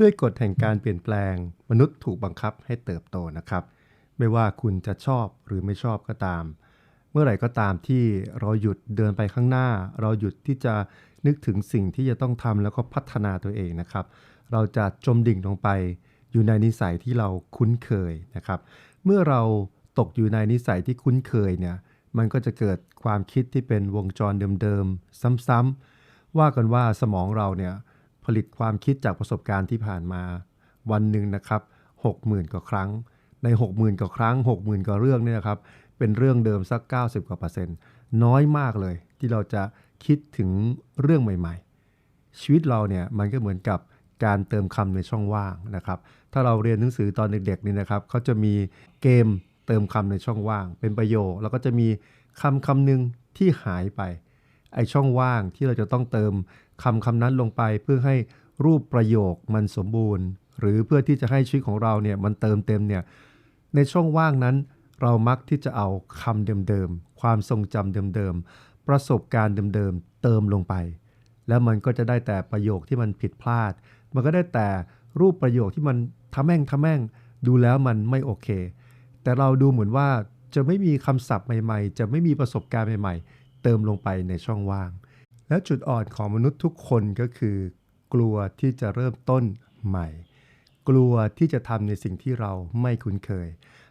ด้วยกฎแห่งการเปลี่ยนแปลง มนุษย์ถูกบังคับให้เติบโตนะครับ ไม่ว่าคุณจะชอบหรือไม่ชอบก็ตาม เมื่อไหร่ก็ตามที่เราหยุดเดินไปข้างหน้า เราหยุดที่จะนึกถึงสิ่งที่จะต้องทำแล้วก็พัฒนาตัวเองนะครับ เราจะจมดิ่งลงไป อยู่ในนิสัยที่เราคุ้นเคยนะครับ เมื่อเราตกอยู่ในนิสัยที่คุ้นเคยเนี่ยมันก็จะเกิดความคิดที่เป็นวงจรเดิมๆ ซ้ำๆว่ากันว่าสมองเราเนี่ย ผลิตความคิดจากประสบการณ์ที่ผ่านมา วันหนึ่งนะครับ60,000กว่าครั้ง ใน 60,000กว่าครั้ง 60,000กว่าเรื่องเนี่ยนะครับเป็นเรื่องเดิมสัก 90กว่าเปอร์เซ็นต์น้อยมากเลย ที่เราจะคิดถึงเรื่องใหม่ ๆ ชีวิตเราเนี่ยมันก็เหมือนกับการเติมคำในช่องว่างนะครับ ถ้าเราเรียนหนังสือตอนเด็กๆนี่นะครับเขาจะมีเกมเติมคำในช่องว่าง เป็นประโยค แล้วก็จะมีคำคำหนึ่งที่หายไปไอช่องว่างที่เราจะต้องเติม คำคำนั้นลงไปเพื่อให้รูปประโยคมันสมบูรณ์ หรือเพื่อที่จะให้ชีวิตของเราเนี่ยมันเติมเต็มเนี่ยในช่องว่างนั้น เรามักที่จะเอาคำเดิมๆความทรงจำเดิมๆประสบการณ์เดิมๆเติมลงไป แล้วมันก็จะได้แต่ประโยคที่มันผิดพลาด มันก็ได้แต่รูปประโยคที่มันทำแม่งทำแม่งดูแล้วมันไม่โอเค แต่เราดูเหมือนว่าจะไม่มีคำศัพท์ใหม่ ๆ จะไม่มีประสบการณ์ใหม่ ๆ เติมลงไปในช่องว่าง และจุดอ่อนของมนุษย์ทุกคนก็คือ กลัวที่จะเริ่มต้นใหม่ กลัวที่จะทำในสิ่งที่เราไม่คุ้นเคย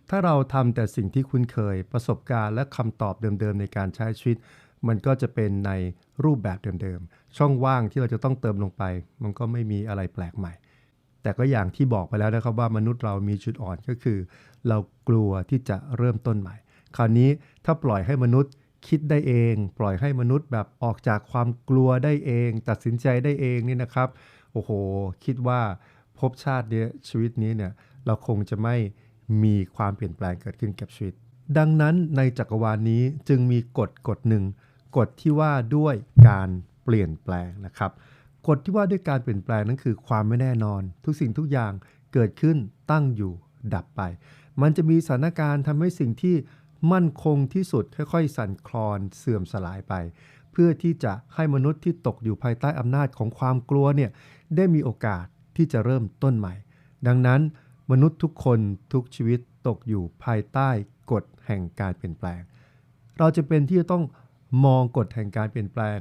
ถ้าเราทำแต่สิ่งที่คุ้นเคย ประสบการณ์และคำตอบเดิมๆในการใช้ชีวิต มันก็จะเป็นในรูปแบบเดิมๆ ช่องว่างที่เราจะต้องเติมลงไป มันก็ไม่มีอะไรแปลกใหม่ แต่ก็อย่างที่บอกไปแล้วนะครับว่ามนุษย์เรามีจุดอ่อนก็คือ เรากลัวที่จะเริ่มต้นใหม่ คราวนี้ถ้าปล่อยให้มนุษย์ คิดได้เอง ปล่อยให้มนุษย์แบบออกจากความกลัวได้เอง ตัดสินใจได้เองนี่นะครับ โอ้โห คิดว่าภพชาติเนี้ยชีวิตนี้เนี่ยเราคงจะไม่มีความเปลี่ยนแปลงเกิดขึ้นกับชีวิต ดังนั้นในจักรวาลนี้จึงมีกฎกฎหนึ่งกฎที่ว่าด้วยการเปลี่ยนแปลงนะครับกฎที่ว่าด้วยการเปลี่ยนแปลงนั้นคือความไม่แน่นอน ทุกสิ่งทุกอย่างเกิดขึ้นตั้งอยู่ดับไป มันจะมีสถานการณ์ทำให้สิ่งที่ มั่นคงที่สุดค่อยๆ สั่นคลอนเสื่อมสลายไป เพื่อที่จะให้มนุษย์ที่ตกอยู่ภายใต้อำนาจของความกลัวเนี่ยได้มีโอกาสที่จะเริ่มต้นใหม่ ดังนั้นมนุษย์ทุกคนทุกชีวิตตกอยู่ภายใต้กฎแห่งการเปลี่ยนแปลง เราจะเป็นที่จะต้องมองกฎแห่งการเปลี่ยนแปลง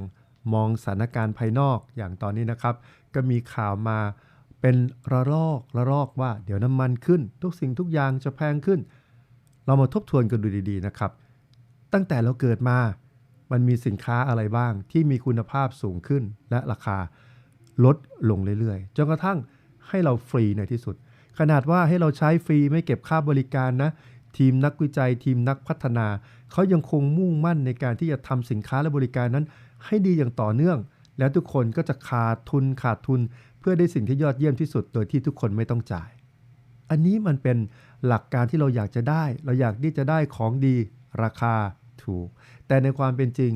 มองสถานการณ์ภายนอกอย่างตอนนี้นะครับ ก็มีข่าวมาเป็นระลอกระลอกว่า เดี๋ยวน้ำมันขึ้น ทุกสิ่งทุกอย่างจะแพงขึ้น เรามาทบทวนกันดูดีๆนะครับ ตั้งแต่เราเกิดมา มันมีสินค้าอะไรบ้างที่มีคุณภาพสูงขึ้น และราคาลดลงเรื่อยๆ จนกระทั่งให้เราฟรีในที่สุด ขนาดว่าให้เราใช้ฟรีไม่เก็บค่าบริการนะ ทีมนักวิจัยทีมนักพัฒนา เขายังคงมุ่งมั่นในการที่จะทำสินค้าและบริการนั้น ให้ดีอย่างต่อเนื่อง แล้วทุกคนก็จะขาดทุนขาดทุน เพื่อได้สิ่งที่ยอดเยี่ยมที่สุด โดยที่ทุกคนไม่ต้องจ่าย อันนี้มันเป็นหลักการที่เราอยากจะได้ เราอยากที่จะได้ของดีราคาถูก แต่ในความเป็นจริง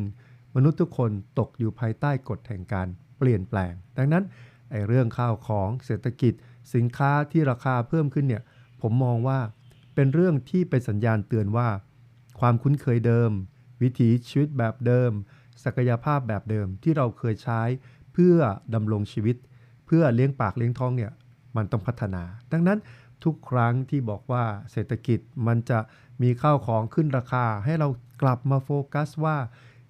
มนุษย์ทุกคนตกอยู่ภายใต้กฎแห่งการเปลี่ยนแปลง ดังนั้นไอ้เรื่องข้าวของเศรษฐกิจ สินค้าที่ราคาเพิ่มขึ้นเนี่ยผมมองว่าเป็นเรื่องที่เป็นสัญญาณเตือนว่า ความคุ้นเคยเดิม วิถีชีวิตแบบเดิม ศักยภาพแบบเดิมที่เราเคยใช้เพื่อดำรงชีวิต เพื่อเลี้ยงปากเลี้ยงท้องเนี่ยมันต้องพัฒนา ดังนั้น ทุกครั้งที่บอกว่าเศรษฐกิจมันจะมีข้าวของขึ้นราคา ให้เรากลับมาโฟกัสว่า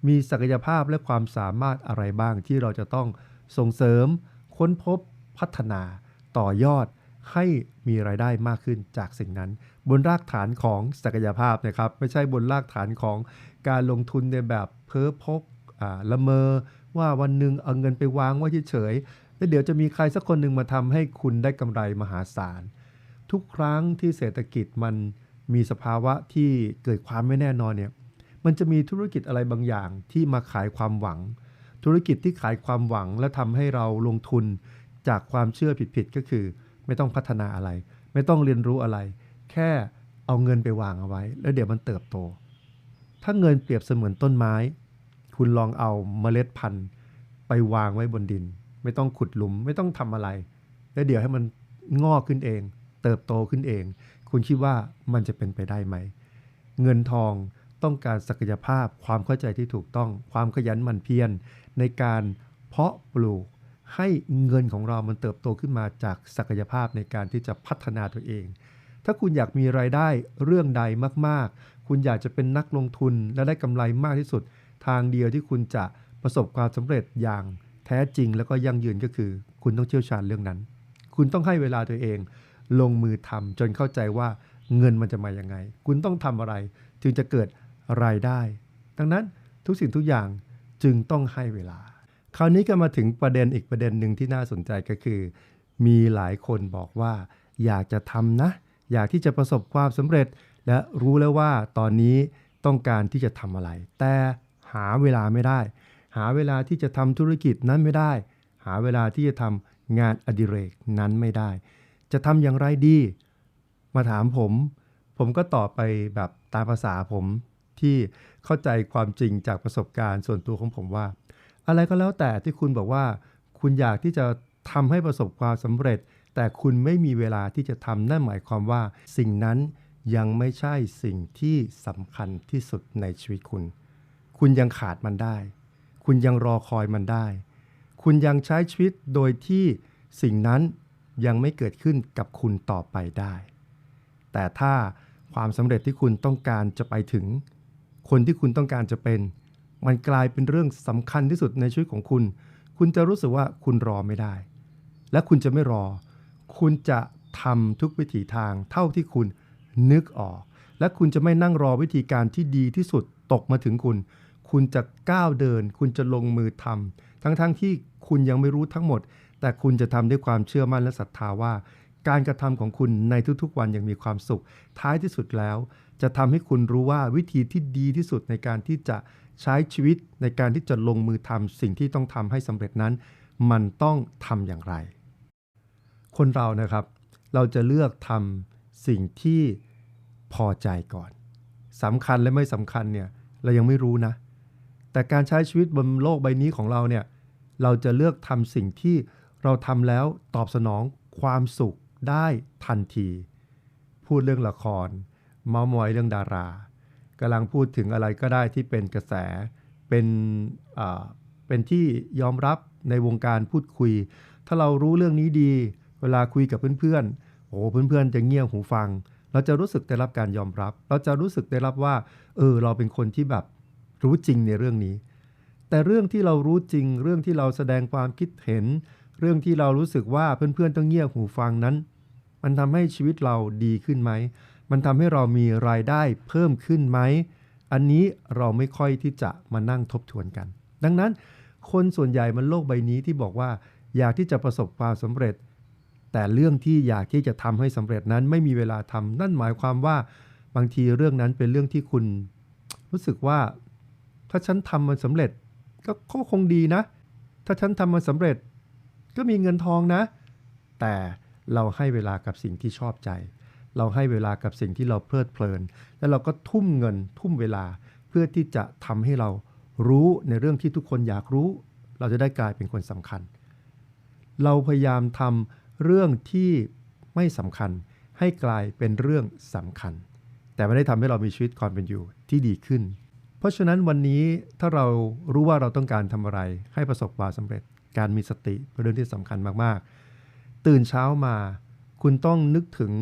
มีศักยภาพและความสามารถอะไรบ้างที่เราจะต้องส่งเสริม ค้นพบพัฒนาต่อยอดให้มีรายได้มากขึ้นจากสิ่งนั้น บนรากฐานของศักยภาพนะครับ ไม่ใช่บนรากฐานของการลงทุนในแบบเพ้อพกละเมอ ว่าวันหนึ่งเอาเงินไปวางไว้เฉยๆแล้วเดี๋ยวจะมีใครสักคนหนึ่งมาทำให้คุณได้กำไรมหาศาล ทุกครั้งที่เศรษฐกิจมันมีสภาวะที่เกิดความไม่แน่นอนเนี่ย มันจะมีธุรกิจอะไรบางอย่างที่มาขายความหวัง ธุรกิจที่ขายความหวังและทำให้เราลงทุนจากความเชื่อผิดๆก็คือ ไม่ต้องพัฒนาอะไร ไม่ต้องเรียนรู้อะไร แค่เอาเงินไปวางเอาไว้ แล้วเดี๋ยวมันเติบโต ถ้าเงินเปรียบเสมือนต้นไม้ คุณลองเอาเมล็ดพันธุ์ ไปวางไว้บนดิน ไม่ต้องขุดหลุมไม่ต้องทำอะไร แล้วเดี๋ยวให้มันงอกขึ้นเอง เติบโตขึ้นเอง คุณคิดว่ามันจะเป็นไปได้ไหม เงินทองต้องการศักยภาพความเข้าใจที่ถูกต้อง ความขยันหมั่นเพียรในการเพาะปลูก ให้เงินของเรามันเติบโตขึ้นมาจากศักยภาพในการที่จะพัฒนาตัวเอง ถ้าคุณอยากมีรายได้เรื่องใดมากๆ คุณอยากจะเป็นนักลงทุนและได้กำไรมากที่สุด ทางเดียวที่คุณจะประสบความสำเร็จอย่างแท้จริงแล้วก็ยั่งยืนก็คือ คุณต้องเชี่ยวชาญเรื่องนั้น คุณต้องให้เวลาตัวเอง ลงมือทำจนเข้าใจว่าเงินมันจะมาอย่างไง คุณต้องทำอะไร จึงจะเกิดรายได้ ดังนั้นทุกสิ่งทุกอย่างจึงต้องให้เวลา คราวนี้ก็มาถึงประเด็นอีกประเด็นหนึ่งที่น่าสนใจก็คือ มีหลายคนบอกว่า อยากจะทำนะ อยากที่จะประสบความสำเร็จ และรู้แล้วว่าตอนนี้ต้องการที่จะทำอะไร แต่หาเวลาไม่ได้ หาเวลาที่จะทำธุรกิจนั้นไม่ได้ หาเวลาที่จะทำงานอดิเรกนั้นไม่ได้ จะทำอย่างไรดี มาถามผม ผมก็ตอบไปแบบตามภาษาผมที่เข้าใจความจริงจากประสบการณ์ส่วนตัวของผมว่า อะไรก็แล้วแต่ที่คุณบอกว่า คุณอยากที่จะทำให้ประสบความสำเร็จ แต่คุณไม่มีเวลาที่จะทำนั่นหมายความว่า สิ่งนั้นยังไม่ใช่สิ่งที่สำคัญที่สุดในชีวิตคุณ คุณยังขาดมันได้ คุณยังรอคอยมันได้ คุณยังใช้ชีวิตโดยที่สิ่งนั้น ยังไม่เกิดขึ้นกับคุณต่อไปได้ แต่ถ้าความสำเร็จที่คุณต้องการจะไปถึง คนที่คุณต้องการจะเป็น มันกลายเป็นเรื่องสำคัญที่สุดในชีวิตของคุณ คุณจะรู้สึกว่าคุณรอไม่ได้ และคุณจะไม่รอ คุณจะทำทุกวิถีทางเท่าที่คุณนึกออก และคุณจะไม่นั่งรอวิธีการที่ดีที่สุดตกมาถึงคุณ คุณจะก้าวเดิน คุณจะลงมือทำทั้งๆทที่คุณยังไม่รู้ทั้งหมด แต่คุณจะทำด้วยความเชื่อมั่นและศรัทธาว่า การกระทำของคุณในทุกๆวันยังมีความสุข ท้ายที่สุดแล้ว จะทำให้คุณรู้ว่าวิธีที่ดีที่สุดในการที่จะใช้ชีวิตในการที่จะลงมือทำสิ่งที่ต้องทำให้สำเร็จนั้น มันต้องทำอย่างไร คนเรานะครับ เราจะเลือกทำสิ่งที่พอใจก่อนสำคัญและไม่สำคัญเนี่ยเรายังไม่รู้นะ แต่การใช้ชีวิตบนโลกใบนี้ของเราเนี่ยเราจะเลือกทำสิ่งที่ เราทำแล้วตอบสนองความสุขได้ทันที พูดเรื่องละคร เมาส์มอยเรื่องดารากำลังพูดถึงอะไรก็ได้ที่เป็นกระแส เป็นเป็นที่ยอมรับในวงการพูดคุย ถ้าเรารู้เรื่องนี้ดี เวลาคุยกับเพื่อนๆ โอ้เพื่อนๆ จะเงี่ยหูฟัง เราจะรู้สึกได้รับการยอมรับ เราจะรู้สึกได้รับว่า เออ เราเป็นคนที่แบบรู้จริงในเรื่องนี้ แต่เรื่องที่เรารู้จริง เรื่องที่เราแสดงความคิดเห็น เรื่องที่เรารู้สึกว่าเพื่อนๆต้องเงี่ยหูฟังนั้น มันทำให้ชีวิตเราดีขึ้นไหม มันทำให้เรามีรายได้เพิ่มขึ้นไหม อันนี้เราไม่ค่อยที่จะมานั่งทบทวนกัน ดังนั้น คนส่วนใหญ่มันโลกใบนี้ที่บอกว่า อยากที่จะประสบความสำเร็จ แต่เรื่องที่อยากที่จะทำให้สำเร็จนั้นไม่มีเวลาทำนั่นหมายความว่าบางทีเรื่องนั้นเป็นเรื่องที่คุณ รู้สึกว่า ถ้าฉันทำมันสำเร็จก็ก็คงดีนะ ถ้าฉันทำมันสำเร็จ ก็มีเงินทองนะ แต่เราให้เวลากับสิ่งที่ชอบใจ เราให้เวลากับสิ่งที่เราเพลิดเพลิน แล้วเราก็ทุ่มเงินทุ่มเวลาเพื่อที่จะทำให้เรารู้ในเรื่องที่ทุกคนอยากรู้ เราจะได้กลายเป็นคนสำคัญ เราพยายามทำเรื่องที่ไม่สำคัญให้กลายเป็นเรื่องสำคัญ แต่ไม่ได้ทำให้เรามีชีวิตความเป็นอยู่ที่ดีขึ้น เพราะฉะนั้นวันนี้ถ้าเรารู้ว่าเราต้องการทำอะไรให้ประสบความสำเร็จ การมีสติเป็นเรื่องที่สำคัญมากๆ ตื่นเช้ามาคุณต้องนึกถึง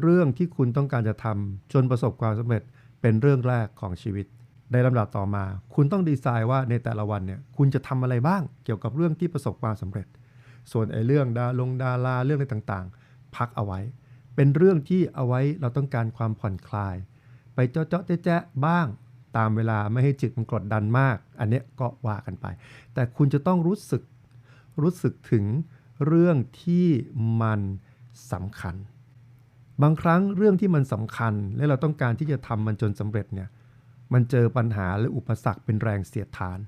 เรื่องที่คุณต้องการจะทำจนประสบความสำเร็จเป็นเรื่องแรกของชีวิต ในลำดับต่อมา คุณต้องดีไซน์ว่าในแต่ละวันเนี่ยคุณจะทำอะไรบ้างเกี่ยวกับเรื่องที่ประสบความสำเร็จ ส่วนไอ้เรื่องดาลงดาราเรื่องอะไรต่างๆ พักเอาไว้ เป็นเรื่องที่เอาไว้เราต้องการความผ่อนคลาย ไปเจาะเจาะแจ๊ะบ้างตามเวลาไม่ให้จิตมันกดดันมาก อันเนี้ยก็ว่ากันไป แต่คุณจะต้องรู้สึก รู้สึกถึงเรื่องที่มันสำคัญ บางครั้งเรื่องที่มันสำคัญและเราต้องการที่จะทำมันจนสำเร็จเนี่ยมันเจอปัญหาและอุปสรรคเป็นแรงเสียดทาน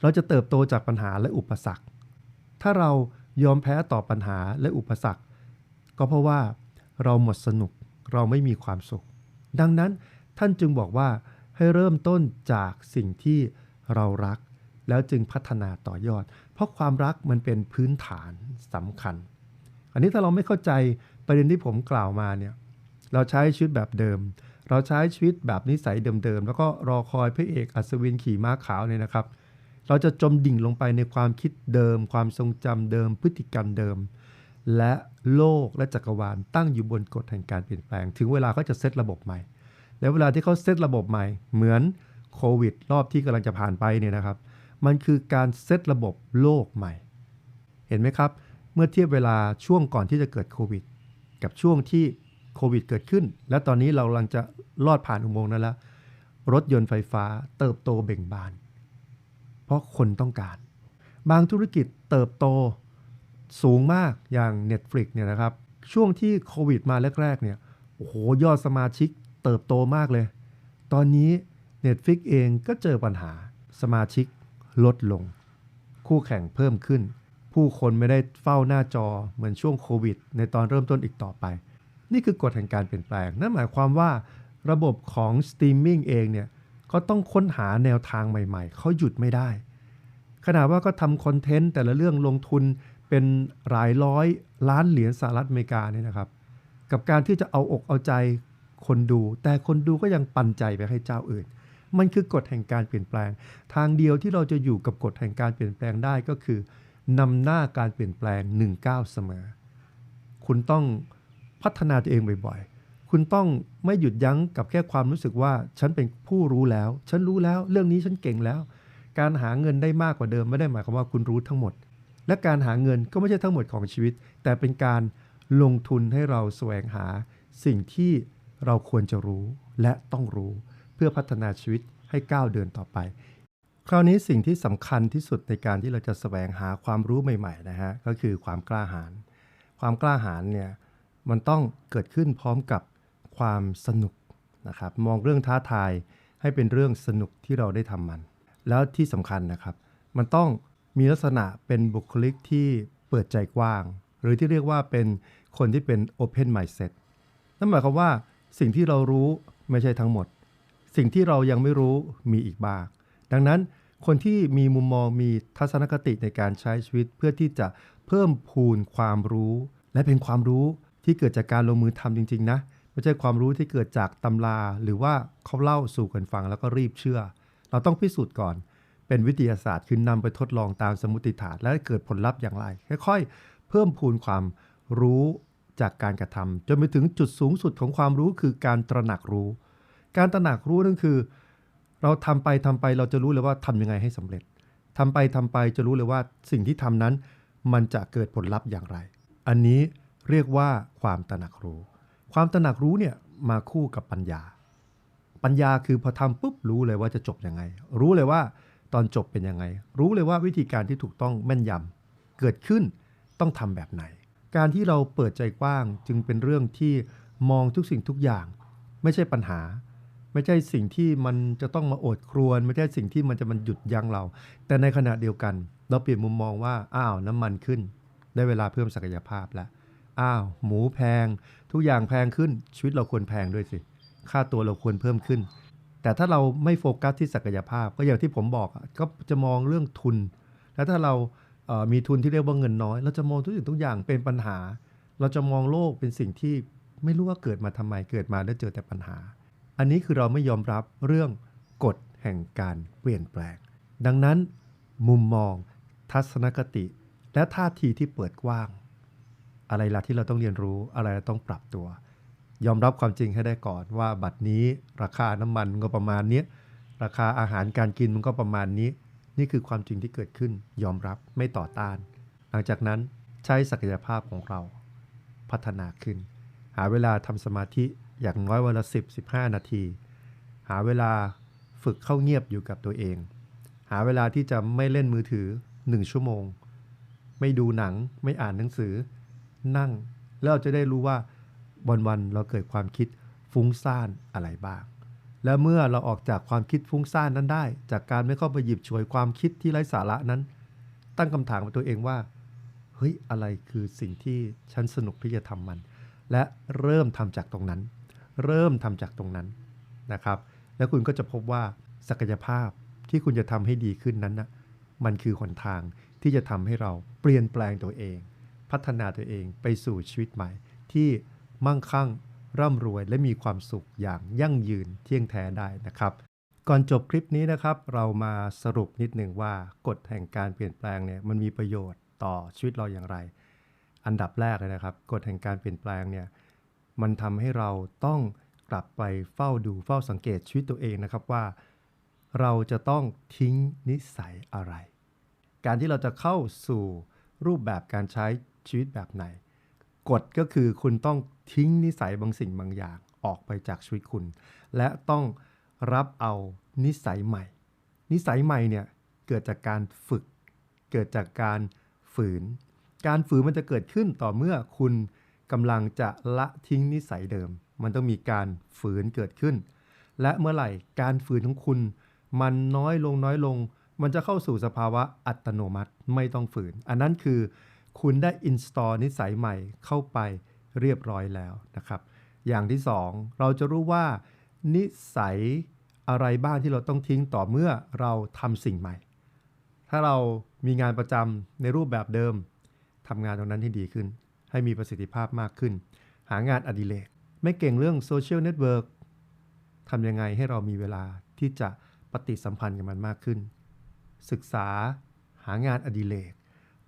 เราจะเติบโตจากปัญหาและอุปสรรค ถ้าเรายอมแพ้ต่อปัญหาและอุปสรรค ก็เพราะว่าเราหมดสนุกเราไม่มีความสุข ดังนั้นท่านจึงบอกว่าให้เริ่มต้นจากสิ่งที่เรารัก แล้วจึงพัฒนาต่อยอด เพราะความรักมันเป็นพื้นฐานสำคัญ อันนี้ถ้าเราไม่เข้าใจประเด็นที่ผมกล่าวมาเนี่ยเราใช้ชีวิตแบบเดิม เราใช้ชีวิตแบบนิสัยเดิมๆ แล้วก็รอคอยพระเอกอัศวินขี่ม้าขาวเนี่ยนะครับ เราจะจมดิ่งลงไปในความคิดเดิม ความทรงจำเดิม พฤติกรรมเดิม และโลกและจักรวาลตั้งอยู่บนกฎแห่งการเปลี่ยนแปลง ถึงเวลาเขาจะเซตระบบใหม่ แล้วเวลาที่เขาเซตระบบใหม่ เหมือนโควิด รอบที่กำลังจะผ่านไปเนี่ยนะครับ มันคือการเซตระบบโลกใหม่ เห็นไหมครับ เมื่อเทียบเวลาช่วงก่อนที่จะเกิดโควิด กับช่วงที่โควิดเกิดขึ้น และตอนนี้เรากำลังจะลอดผ่านอุโมงค์นั้นแล้วรถยนต์ไฟฟ้าเติบโตเบ่งบาน เพราะคนต้องการ บางธุรกิจเติบโตสูงมากอย่าง Netflix เนี่ยนะครับ ช่วงที่โควิดมาแรกๆเนี่ยโอ้โหยอดสมาชิกเติบโตมากเลย ตอนนี้ Netflix เองก็เจอปัญหาสมาชิก ลดลง คู่แข่งเพิ่มขึ้น ผู้คนไม่ได้เฝ้าหน้าจอเหมือนช่วงโควิด ในตอนเริ่มต้นอีกต่อไป นี่คือกฎแห่งการเปลี่ยนแปลง นั่นหมายความว่าระบบของสตรีมมิ่งเองเนี่ยก็ต้องค้นหาแนวทางใหม่ๆ เขาหยุดไม่ได้ขนาดว่าก็ทำคอนเทนต์แต่ละเรื่องลงทุนเป็นหลายร้อยล้านเหรียญสหรัฐอเมริกาเนี่ยนะครับ กับการที่จะเอาอกเอาใจคนดู แต่คนดูก็ยังปันใจไปให้เจ้าอื่น มันคือกฎแห่งการเปลี่ยนแปลง ทางเดียวที่เราจะอยู่กับกฎแห่งการเปลี่ยนแปลงได้ก็คือนำหน้าการเปลี่ยนแปลง1ก้าวเสมอ คุณต้องพัฒนาตัวเองบ่อยๆ คุณต้องไม่หยุดยั้งกับแค่ความรู้สึกว่า ฉันเป็นผู้รู้แล้ว ฉันรู้แล้ว เรื่องนี้ฉันเก่งแล้ว การหาเงินได้มากกว่าเดิมไม่ได้หมายความว่าคุณรู้ทั้งหมด และการหาเงินก็ไม่ใช่ทั้งหมดของชีวิต แต่เป็นการลงทุนให้เราแสวงหาสิ่งที่เราควรจะรู้และต้องรู้ เพื่อพัฒนาชีวิตให้ก้าวเดินต่อไป คราวนี้สิ่งที่สำคัญที่สุดในการที่เราจะแสวงหาความรู้ใหม่ๆนะฮะก็คือความกล้าหาญความกล้าหาญเนี่ยมันต้องเกิดขึ้นพร้อมกับความสนุกนะครับมองเรื่องท้าทายให้เป็นเรื่องสนุกที่เราได้ทำมัน แล้วที่สำคัญนะครับ มันต้องมีลักษณะเป็นบุคลิกที่เปิดใจกว้าง หรือที่เรียกว่าเป็นคนที่เป็น Open Mindset นั่นหมายความว่าสิ่งที่เรารู้ไม่ใช่ทั้งหมด สิ่งที่เรายังไม่รู้มีอีกบ้างดังนั้นคนที่มีมุมมองมีทัศนคติในการใช้ชีวิตเพื่อที่จะเพิ่มพูนความรู้ และเป็นความรู้ที่เกิดจากการลงมือทำจริง ๆ นะ ไม่ใช่ความรู้ที่เกิดจากตำรา หรือว่าเขาเล่าสู่กันฟังแล้วก็รีบเชื่อ เราต้องพิสูจน์ก่อน เป็นวิทยาศาสตร์คือนำไปทดลองตามสมมติฐาน และเกิดผลลัพธ์อย่างไร ค่อยๆ เพิ่มพูนความรู้จากการกระทำจนไปถึงจุดสูงสุดของความรู้คือการตระหนักรู้ การตระหนักรู้นั่นคือ เราทำไปทำไปเราจะรู้เลยว่าทำยังไงให้สำเร็จทำไปทำไปจะรู้เลยว่าสิ่งที่ทำนั้น มันจะเกิดผลลัพธ์อย่างไร อันนี้เรียกว่าความตระหนักรู้ ความตระหนักรู้เนี่ยมาคู่กับปัญญา ปัญญาคือพอทำปุ๊บรู้เลยว่าจะจบยังไง รู้เลยว่าตอนจบเป็นยังไง รู้เลยว่าวิธีการที่ถูกต้องแม่นยำเกิดขึ้นต้องทำแบบไหน การที่เราเปิดใจกว้างจึงเป็นเรื่องที่มองทุกสิ่งทุกอย่าง ไม่ใช่ปัญหา ไม่ใช่สิ่งที่มันจะต้องมาโอดครวญไม่ใช่สิ่งที่มันจะมันหยุดยั้งเรา แต่ในขณะเดียวกัน เราเปลี่ยนมุมมองว่าอ้าวน้ำมันขึ้น ได้เวลาเพิ่มศักยภาพแล้วอ้าว หมูแพง ทุกอย่างแพงขึ้นชีวิตเราควรแพงด้วยสิ ค่าตัวเราควรเพิ่มขึ้น แต่ถ้าเราไม่โฟกัสที่ศักยภาพ ก็อย่างที่ผมบอกก็จะมองเรื่องทุน แล้วถ้าเรามีทุนที่เรียกว่าเงินน้อย เราจะมองทุกสิ่งทุกอย่างเป็นปัญหา เราจะมองโลกเป็นสิ่งที่ไม่รู้ว่าเกิดมาทำไมเกิดมาแล้วเจอแต่ปัญหา อันนี้คือเราไม่ยอมรับเรื่องกฎแห่งการเปลี่ยนแปลง ดังนั้น มุมมอง ทัศนคติ และท่าทีที่เปิดกว้าง อะไรล่ะที่เราต้องเรียนรู้อะไรเราต้องปรับตัว ยอมรับความจริงให้ได้ก่อนว่าบัตรนี้ราคาน้ำมันก็ประมาณนี้ราคาอาหารการกินมันก็ประมาณนี้ นี่คือความจริงที่เกิดขึ้น ยอมรับไม่ต่อต้าน หลังจากนั้นใช้ศักยภาพของเรา พัฒนาขึ้น หาเวลาทำสมาธิ อย่างน้อยวันละ10 15 นาที หาเวลาฝึกเข้าเงียบอยู่กับตัวเอง หาเวลาที่จะไม่เล่นมือถือ 1 ชั่วโมง ไม่ดูหนังไม่อ่านหนังสือ นั่ง แล้วเราจะได้รู้ว่าวันๆเราเกิดความคิดฟุ้งซ่านอะไรบ้าง และเมื่อเราออกจากความคิดฟุ้งซ่านนั้นได้ จากการไม่เข้าไปหยิบฉวยความคิดที่ไร้สาระนั้น ตั้งคำถามกับตัวเองว่าเฮ้ยอะไรคือสิ่งที่ฉันสนุกที่จะทำมัน และเริ่มทำจากตรงนั้น เริ่มทำจากตรงนั้นนะครับ แล้วคุณก็จะพบว่าศักยภาพที่คุณจะทำให้ดีขึ้นนั้นนะมันคือหนทางที่จะทำให้เราเปลี่ยนแปลงตัวเอง พัฒนาตัวเองไปสู่ชีวิตใหม่ ที่มั่งคั่งร่ำรวยและมีความสุขอย่างยั่งยืนเที่ยงแท้ได้นะครับ ก่อนจบคลิปนี้นะครับ เรามาสรุปนิดหนึ่งว่ากฎแห่งการเปลี่ยนแปลงเนี่ยมันมีประโยชน์ต่อชีวิตเราอย่างไร อันดับแรกเลยนะครับ กฎแห่งการเปลี่ยนแปลงเนี่ย มันทำให้เราต้องกลับไปเฝ้าดูเฝ้าสังเกตชีวิตตัวเองนะครับว่า เราจะต้องทิ้งนิสัยอะไร การที่เราจะเข้าสู่รูปแบบการใช้ชีวิตแบบไหนกฎก็คือคุณต้องทิ้งนิสัยบางสิ่งบางอย่างออกไปจากชีวิตคุณ และต้องรับเอานิสัยใหม่ นิสัยใหม่เนี่ยเกิดจากการฝึก เกิดจากการฝืน การฝืนมันจะเกิดขึ้นต่อเมื่อคุณ กำลังจะละทิ้งนิสัยเดิม มันต้องมีการฝืนเกิดขึ้น และเมื่อไหร่การฝืนของคุณ มันน้อยลงน้อยลง มันจะเข้าสู่สภาวะอัตโนมัติไม่ต้องฝืน อันนั้นคือ คุณได้ install นิสัยใหม่เข้าไปเรียบร้อยแล้วนะครับ อย่างที่สองเราจะรู้ว่านิสัยอะไรบ้างที่เราต้องทิ้งต่อเมื่อเราทำสิ่งใหม่ ถ้าเรามีงานประจำในรูปแบบเดิมทำงานตรงนั้นให้ดีขึ้น ให้มีประสิทธิภาพมากขึ้น หางานอดิเรกไม่เก่งเรื่องโซเชียลเน็ตเวิร์กทำยังไงให้เรามีเวลาที่จะปฏิสัมพันธ์กับมันมากขึ้น ศึกษา หางานอดิเรก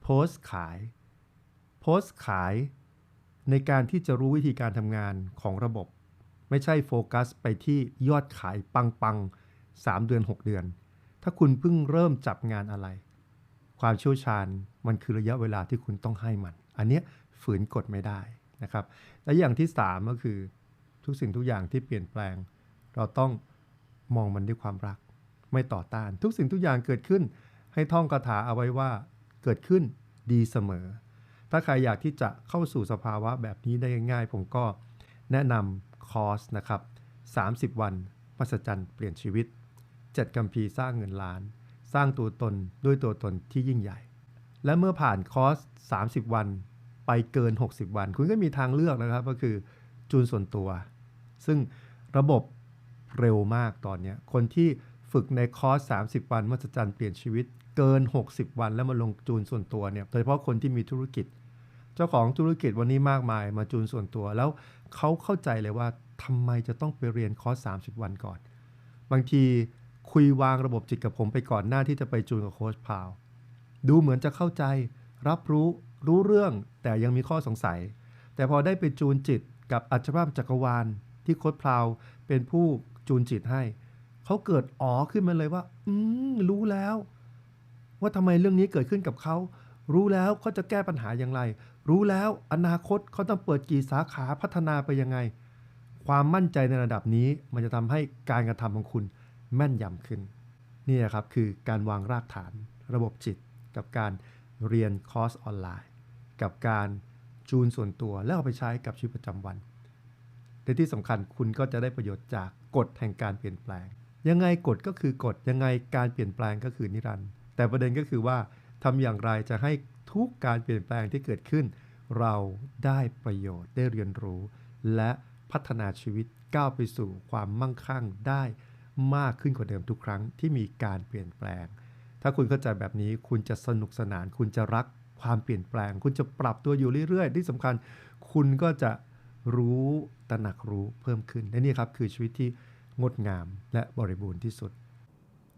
โพสต์ขาย โพสต์ขายในการที่จะรู้วิธีการทำงานของระบบ ไม่ใช่โฟกัสไปที่ยอดขายปังๆ 3 เดือน 6 เดือน ถ้าคุณเพิ่งเริ่มจับงานอะไร ความเชี่ยวชาญมันคือระยะเวลาที่คุณต้องให้มัน อันเนี้ย ฝืนกฎไม่ได้นะครับ และอย่างที่ 3 ก็คือทุกสิ่งทุกอย่างที่เปลี่ยนแปลง เราต้องมองมันด้วยความรัก ไม่ต่อต้าน ทุกสิ่งทุกอย่างเกิดขึ้น ให้ท่องคาถาเอาไว้ว่าเกิดขึ้นดีเสมอ ถ้าใครอยากที่จะเข้าสู่สภาวะแบบนี้ได้ง่าย ผมก็แนะนำคอร์สนะครับ 30 วันมหัศจรรย์เปลี่ยนชีวิต 7กัมพีสร้างเงินล้าน สร้างตัวตนด้วยตัวตนที่ยิ่งใหญ่ และเมื่อผ่านคอร์ส 30 วัน ไปเกิน 60 วัน คุณก็มีทางเลือกนะครับ ก็คือจูนส่วนตัว ซึ่งระบบเร็วมากตอนนี้คนที่ฝึกในคอร์ส 30 วันมหัศจรรย์เปลี่ยนชีวิตเกิน 60 วัน แล้วมาลงจูนส่วนตัวเนี่ยโดยเฉพาะคนที่มีธุรกิจ เจ้าของธุรกิจวันนี้มากมายมาจูนส่วนตัว แล้วเขาเข้าใจเลยว่าทำไมจะต้องไปเรียนคอร์ส 30 วันก่อน บางทีคุยวางระบบจิตกับผมไปก่อนหน้าที่จะไปจูนกับโค้ชพาว ดูเหมือนจะเข้าใจ รับรู้ รู้เรื่องแต่ยังมีข้อสงสัย แต่พอได้ไปจูนจิตกับอัจฉริยจักรวาล ที่โค้ชพาวเป็นผู้จูนจิตให้ เขาเกิดอ๋อขึ้นมาเลยว่า อืมรู้แล้ว ว่าทำไมเรื่องนี้เกิดขึ้นกับเขา รู้แล้วเขาจะแก้ปัญหาอย่างไร รู้แล้วอนาคตเขาต้องเปิดกี่สาขาพัฒนาไปยังไง ความมั่นใจในระดับนี้มันจะทำให้การกระทำของคุณแม่นยำขึ้นนี่ครับคือการวางรากฐานระบบจิตกับการเรียนคอร์สออนไลน์ กับการจูนส่วนตัว แล้วเอาไปใช้กับชีวิตประจำวันและที่สำคัญคุณก็จะได้ประโยชน์จากกฎแห่งการเปลี่ยนแปลง ยังไงกฎก็คือกฎยังไงการเปลี่ยนแปลงก็คือนิรันดร์แต่ประเด็นก็คือว่าทำอย่างไรจะให้ทุกการเปลี่ยนแปลงที่เกิดขึ้น เราได้ประโยชน์ได้เรียนรู้ และพัฒนาชีวิตก้าวไปสู่ความมั่งคั่งได้มากขึ้นกว่าเดิมทุกครั้งที่มีการเปลี่ยนแปลง ถ้าคุณเข้าใจแบบนี้คุณจะสนุกสนาน คุณจะรัก ความเปลี่ยนแปลง คุณจะปรับตัวอยู่เรื่อยๆ ที่สำคัญ คุณก็จะรู้ตระหนักรู้เพิ่มขึ้นและนี่ครับคือชีวิตที่งดงามและบริบูรณ์ที่สุด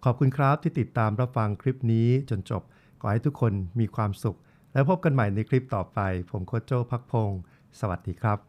ขอบคุณครับที่ติดตามรับฟังคลิปนี้จนจบ ขอให้ทุกคนมีความสุข และพบกันใหม่ในคลิปต่อไป ผมโคโจพักพงศ์สวัสดีครับ